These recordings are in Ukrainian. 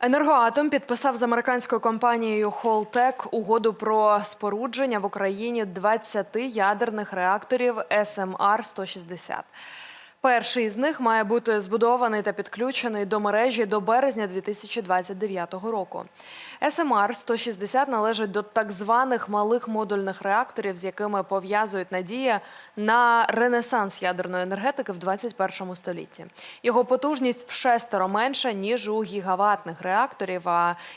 Енергоатом підписав з американською компанією Холтек угоду про спорудження в Україні 20 ядерних реакторів СМР 160 Перший з них має бути збудований та підключений до мережі до березня 2029 року. СМР 160 належить до так званих малих модульних реакторів, з якими пов'язують надія на ренесанс ядерної енергетики в 21 столітті. Його потужність в шестеро менша ніж у гігаватних реакторів,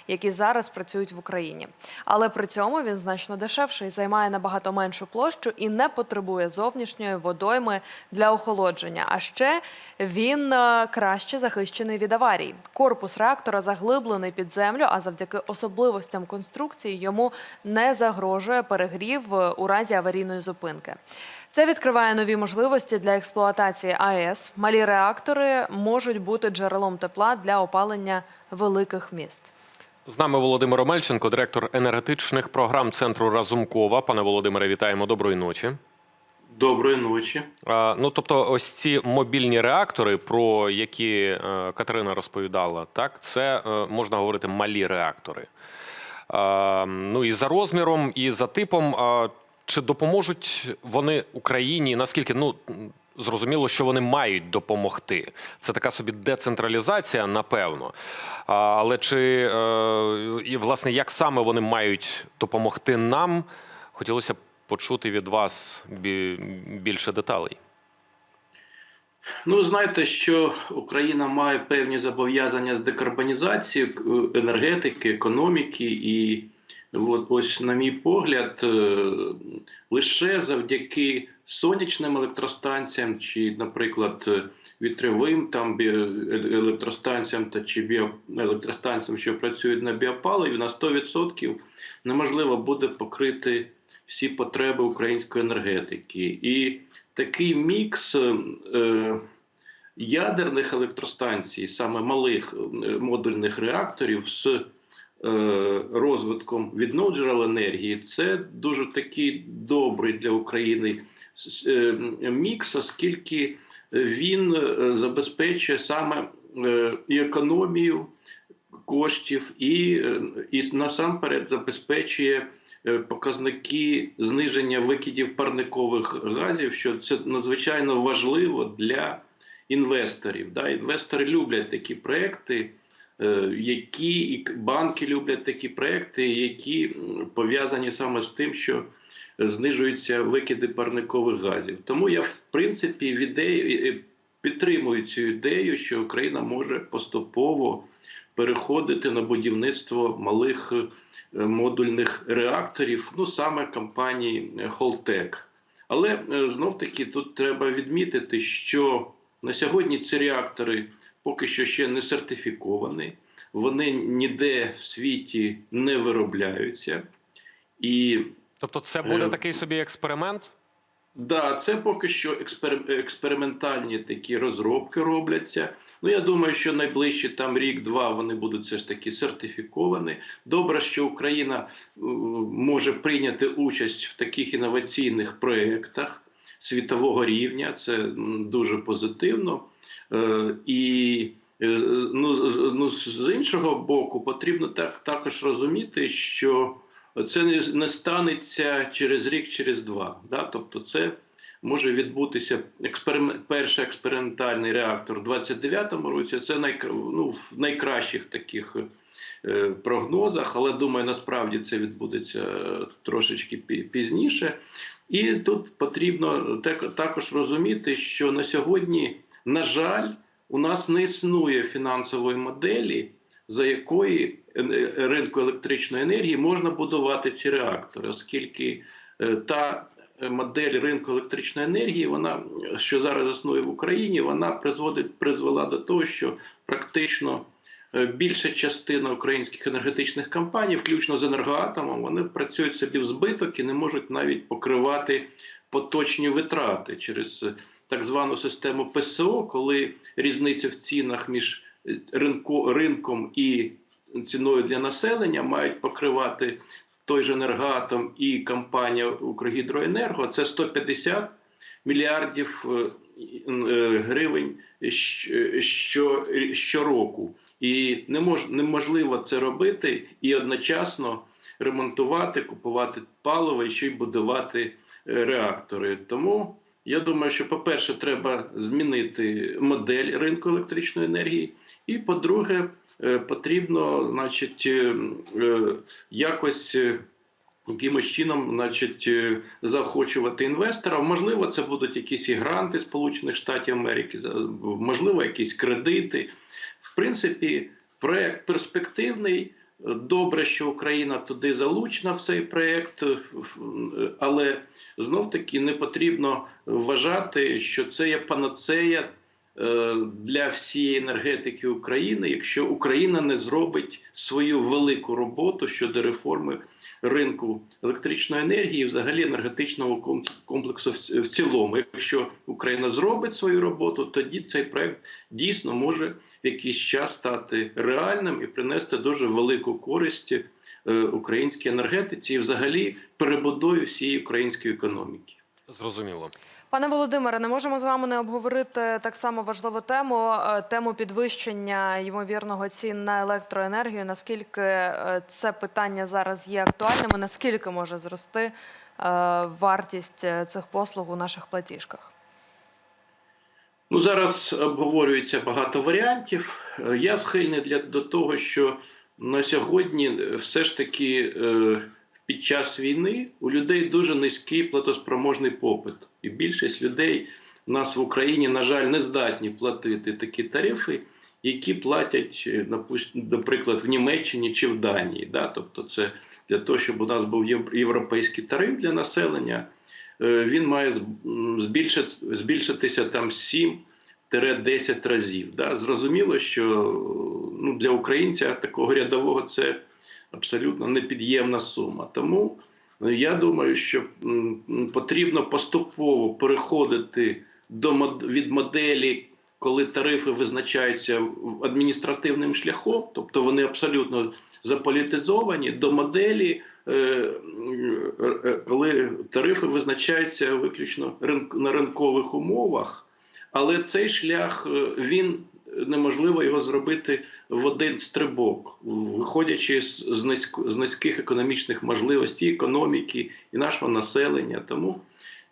які зараз працюють в Україні. Але при цьому він значно дешевший, займає набагато меншу площу і не потребує зовнішньої водойми для охолодження. А ще він е, краще захищений від аварій. Корпус реактора заглиблений під землю, а завдяки особливостям конструкції йому не загрожує перегрів е, у разі аварійної зупинки. Це відкриває нові можливості для експлуатації АЕС. Малі реактори можуть бути джерелом тепла для опалення великих міст. З нами Володимир Омельченко, директор енергетичних програм центру Разумкова. Пане Володимире, вітаємо. Доброї ночі. Доброї ночі. Ну, тобто, ось ці мобільні реактори, про які е, Катерина розповідала, так це е, можна говорити малі реактори. Ну і за розміром, і за типом. Чи допоможуть вони Україні? Наскільки ну зрозуміло, що вони мають допомогти? Це така собі децентралізація, напевно. Але чи е, і власне як саме вони мають допомогти нам? Хотілося б почути від вас більше деталей. Ну, знаєте, що Україна має певні зобов'язання з декарбонізації е, енергетики, економіки, і от, ось, на мій погляд, е, лише завдяки сонячним електростанціям, чи, наприклад, е, вітровим там електростанціям та чи біоелектростанціям, що працюють на біопаливі, на 100% неможливо буде покрити всі потреби української енергетики. І такий мікс е, ядерних електростанцій, саме малих е, модульних реакторів з е, розвитком відновлюваних джерел енергії, це дуже такий добрий для України е, мікс, оскільки він е, забезпечує саме е, і економію коштів, і, і насамперед забезпечує показники зниження викидів парникових газів, що це надзвичайно важливо для інвесторів. Да? Інвестори люблять такі проекти, е, які і банки люблять такі проекти, які пов'язані саме з тим, що знижуються викиди парникових газів. Тому я, в принципі, в ідеї, е, підтримую цю ідею, що Україна може поступово переходити на будівництво малих е, модульних реакторів, ну саме компанії е, Холтек. Але знов таки тут треба відмітити, що на сьогодні ці реактори поки що ще не сертифіковані, вони ніде в світі не виробляються. І Тобто, це буде Е, такий собі експеримент? Да, це поки що експер... експериментальні такі розробки робляться. Ну я думаю, що найближчі там рік-два вони будуть все ж таки сертифіковані. Добре, що Україна е, може прийняти участь в таких інноваційних проєктах світового рівня. Це дуже позитивно. Е, і е, ну, ну, з іншого боку, потрібно так також розуміти, що це не, не станеться через рік, через два. Да? Тобто, це може відбутися експеримент, перший експериментальний реактор у 29-му році. Це найкра... ну, в найкращих таких е, прогнозах, але думаю, насправді це відбудеться е, трошечки пізніше. І тут потрібно також розуміти, що на сьогодні, на жаль, у нас не існує фінансової моделі, за якої ринку електричної енергії можна будувати ці реактори, оскільки е, та е, модель ринку електричної енергії, вона е, що зараз існує в Україні, вона призводить призвела до того, що практично е, більша частина українських енергетичних компаній, включно з енергоатомом, вони працюють собі в збиток і не можуть навіть покривати поточні витрати через е, так звану систему ПСО, коли різниця в цінах між е, ринком і ціною для населення мають покривати той же енергоатом і компанія Укргідроенерго. Це 150 мільярдів е, е, гривень що, щороку. І не мож, неможливо це робити і одночасно ремонтувати, купувати паливо і ще й будувати е, реактори. Тому я думаю, що, по-перше, треба змінити модель ринку електричної енергії, і по-друге, потрібно, значить, е, е, якось. е, Якимось чином, значить, е, заохочувати інвестора. Можливо, це будуть якісь і гранти Сполучених Штатів Америки, можливо, якісь кредити. В принципі, проект перспективний. Добре, що Україна туди залучена в цей проект, е, але знов таки не потрібно вважати, що це є панацея е, для всієї енергетики України, якщо Україна не зробить свою велику роботу щодо реформи ринку електричної енергії, взагалі енергетичного комплексу в- в цілому. Якщо Україна зробить свою роботу, тоді цей проект дійсно може в якийсь час стати реальним і принести дуже велику користь е, українській енергетиці і взагалі перебудові всієї української економіки. Зрозуміло. Пане Володимире, не можемо з вами не обговорити так само важливу тему е, тему підвищення ймовірного цін на електроенергію. Наскільки е, це питання зараз є актуальним? і Наскільки може зрости е, вартість цих послуг у наших платіжках? Ну зараз обговорюється багато варіантів. Я схильний для до того, що на сьогодні все ж таки е, під час війни у людей дуже низький платоспроможний попит, і більшість людей у нас в Україні, на жаль, не здатні платити такі тарифи, які платять, е, наприклад, в Німеччині чи в Данії. Да? Тобто, це для того, щоб у нас був європейський тариф для населення. е, Він має збільшитися там 7-10 разів. Да? Зрозуміло, що ну, для українця такого рядового це абсолютно непід'ємна сума. Тому е, я думаю, що потрібно поступово переходити до від моделі, коли тарифи визначаються адміністративним шляхом, тобто вони абсолютно заполітизовані, до моделі, е, е, коли тарифи визначаються виключно на ринкових умовах. Але цей шлях він неможливо його зробити в один стрибок, виходячи з, низько- з низьких економічних можливостей економіки і нашого населення. Тому,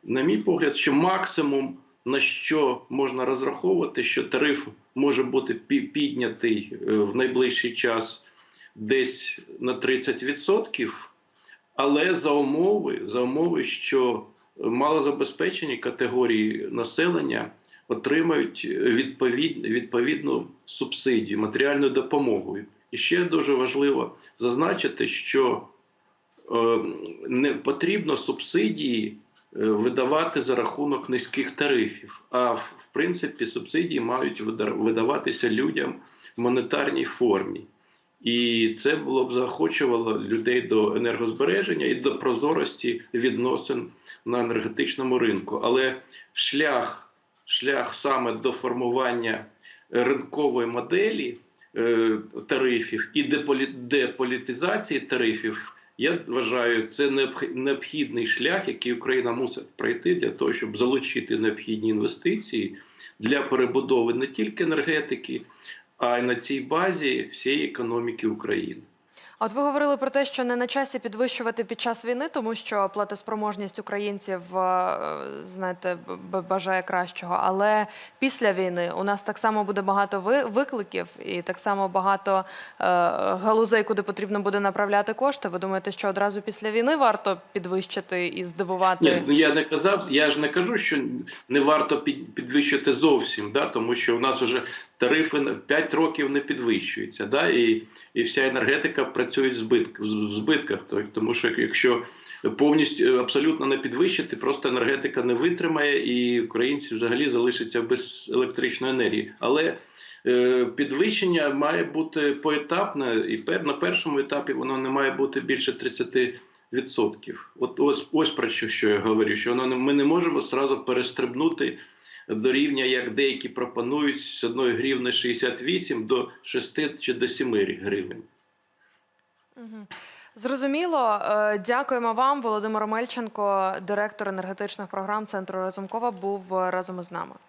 на мій погляд, що максимум на що можна розраховувати, що тариф може бути піднятий е, в найближчий час десь на 30%, але за умови, за умови, що малозабезпечені категорії населення отримають відповідь, відповідну субсидію, матеріальну допомогу. І ще дуже важливо зазначити, що е, не потрібно субсидії е, видавати за рахунок низьких тарифів, а в принципі субсидії мають видаватися людям в монетарній формі. І це було б заохочувало людей до енергозбереження і до прозорості відносин на енергетичному ринку. Але шлях, шлях саме до формування ринкової моделі е, тарифів і деполі- деполітизації тарифів, я вважаю, це необх- необхідний шлях, який Україна мусить пройти для того, щоб залучити необхідні інвестиції для перебудови не тільки енергетики, а й на цій базі всієї економіки України. От ви говорили про те, що не на часі підвищувати під час війни, тому що платоспроможність українців е, знаєте бажає кращого. Але після війни у нас так само буде багато ви- викликів, і так само багато е, галузей, куди потрібно буде направляти кошти. Ви думаєте, що одразу після війни варто підвищити і здивувати? Ні, ну я не казав, я ж не кажу, що не варто під, підвищити зовсім, да, тому що у нас вже тарифи на 5 років не підвищуються, да, і, і вся енергетика працює в збитк, в збитках. То- Тому що якщо повністю е, абсолютно не підвищити, просто енергетика не витримає, і українці взагалі залишаться без електричної енергії. Але е, підвищення має бути поетапне, і на першому етапі воно не має бути більше 30 відсотків. От ось ось про що, що я говорю, що воно ми не можемо зразу перестрибнути до рівня, як деякі пропонують з 1 гривни 68 до 6 чи до 7 гривень. Зрозуміло. Е, Дякуємо вам, Володимир Мельченко, директор енергетичних програм Центру Разумкова, був е, разом із нами.